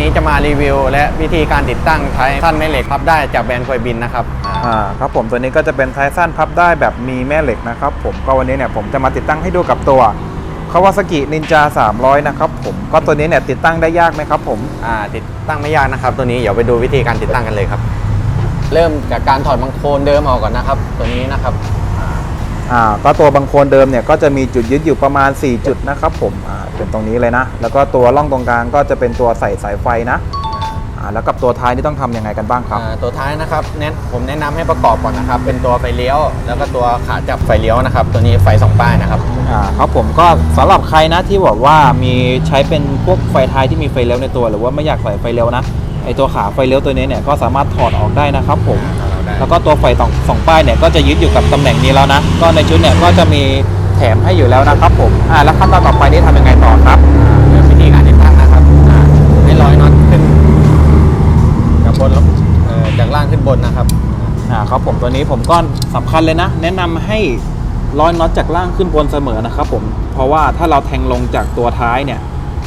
นี้จะมารีวิว และวิธีการติดตั้งใช้ท่านแม่เหล็กพับได้จากแบรนด์ควยบินนะครับอ่าอ่าครับผมตัวนี้ก็จะเป็นไทสั้นพับได้แบบมีแม่เหล็กนะครับผมก็วันนี้เนี่ยผมจะมาติดตั้งให้ดูกับตัวคาวาซากินินจา300 นะครับผมก็ตัวนี้เนี่ยติดตั้งได้ยากไหมครับผมอ่าติดตั้งไม่ยากนะครับ ตัวนี้เดี๋ยวไปดูวิธีการติดตั้งกันเลยครับ เริ่มจากการถอดบังโคลนเดิมออกก่อนนะครับ ตัวนี้นะครับ อ่าก็ตัวบางโคลนเดิมเนี่ยก็จะมีจุดยึดอยู่ประมาณ 4 จุดนะครับผมอ่าเป็นตรงนี้เลยนะ แล้วก็ตัวร่องตรงกลางก็จะเป็นตัวใส่สายไฟนะอ่าแล้วกับตัวท้ายนี่ต้องทำยังไงกันบ้างครับ อ่าตัวท้ายนะครับแนะผมแนะนำให้ประกอบก่อนนะครับ เป็นตัวไฟเลี้ยว แล้วก็ตัวขาจับไฟเลี้ยวนะครับ ตัวนี้ไฟสองป้ายนะครับ อ่าครับผมก็สำหรับใครนะที่บอกว่ามีใช้เป็นพวกไฟท้ายที่มีไฟเลี้ยวในตัว หรือว่าไม่อยากใส่ไฟเลี้ยวนะไอตัวขาไฟเลี้ยวตัวนี้เนี่ยก็สามารถถอดออกได้นะครับผม แล้วก็ตัวไฟสองสองป้ายเนี่ยก็จะยึดอยู่กับตำแหน่งนี้แล้วนะ ก็ในชุดเนี่ยก็จะมีแถมให้อยู่แล้วนะครับผม อ่าแล้วขั้นตอนต่อไปนี่ทำยังไงต่อครับเริ่มวิธีการติดตั้งนะครับอ่าให้ร้อยน็อตขึ้นจากบนแล้วเอ่อจากล่างขึ้นบนนะครับ อ่าครับผมตัวนี้ผมก็สำคัญเลยนะ แนะนำให้ร้อยน็อตจากล่างขึ้นบนเสมอนะครับผม เพราะว่าถ้าเราแทงลงจากตัวท้ายเนี่ย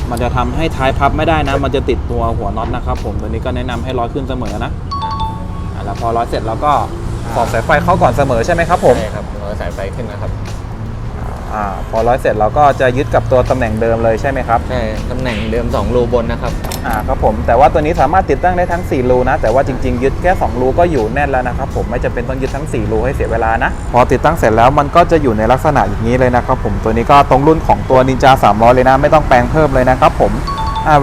มันจะทำให้ท้ายพับไม่ได้นะ มันจะติดตัวหัวน็อตนะครับผมตัวนี้ก็แนะนำให้ร้อยขึ้นเสมอนะ อ่า แล้วพอร้อยเสร็จเราก็สอดสายไฟเข้าก่อนเสมอใช่ไหมครับผมใช่ครับเราสายไฟขึ้นนะครับอ่าพอร้อยเสร็จเราก็จะยึดกับตัวตำแหน่งเดิมเลยใช่ไหมครับใช่ตำแหน่งเดิม2รูบนนะครับอ่าครับผมแต่ว่าตัวนี้สามารถติดตั้งได้ทั้ง4รูนะ แต่ว่าจริงๆ ยึดแค่2รูก็อยู่แน่นแล้วนะครับผมไม่จำเป็นต้องยึดทั้ง4รูให้เสียเวลานะ พอติดตั้งเสร็จแล้วมันก็จะอยู่ในลักษณะอย่างนี้เลยนะครับผมตัวนี้ก็ตรงรุ่นของตัว Ninja 300 เลยนะ ไม่ต้องแปลงเพิ่มเลยนะครับผมอ่า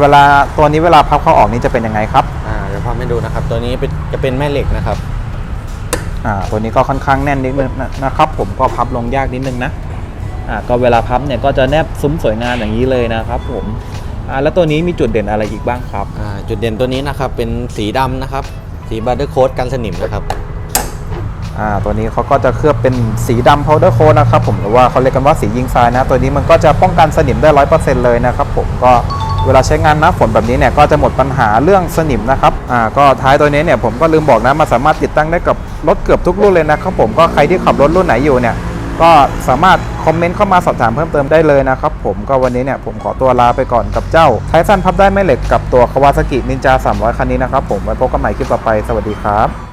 เวลาตัวนี้เวลาพับเข้าออกนี่จะเป็นยังไงครับอ่าเดี๋ยวพาให้ดูนะครับ ตัวนี้เป็นจะเป็นแม่เหล็กนะครับอ่าตัวนี้ก็ค่อนข้างแน่นนิดนึงนะนะครับ ผมก็พับลงยากนิดนึงนะอ่าก็เวลาพับเนี่ยก็จะแนบซุ้มสวยงามอย่างนี้เลยนะครับผมอ่าแล้วตัวนี้มีจุดเด่นอะไรอีกบ้างครับอ่าจุดเด่นตัวนี้นะครับเป็นสีดำนะครับ สีบัตเตอร์โค้ดกันสนิมนะครับอ่าตัวนี้เขาก็จะเคลือบเป็นสีดำ powder coat นะครับผมหรือว่าเขาเรียกกันว่าสียิงทรายนะ ตัวนี้มันก็จะป้องกันสนิมได้ร้อยเปอร์เซ็นต์เลยนะครับผมก็ เวลาใช้งานน้าฝนแบบนี้เนี่ยก็จะหมดปัญหาเรื่องสนิมนะครับอ่าก็ท้ายตัวนี้เนี่ยผมก็ลืมบอกนะมันสามารถติดตั้งได้กับรถเกือบทุกรุ่นเลยนะครับผมก็ใครที่ขับรถรุ่นไหนอยู่เนี่ยก็สามารถคอมเมนต์เข้ามาสอบถามเพิ่มเติมได้เลยนะครับผมก็วันนี้เนี่ยผมขอตัวลาไปก่อนกับเจ้าไทสันพับได้แม่เหล็กกับตัวคาวาซากินินจา300 คันนี้นะครับผมไว้พบกันใหม่คลิปต่อไปสวัสดีครับ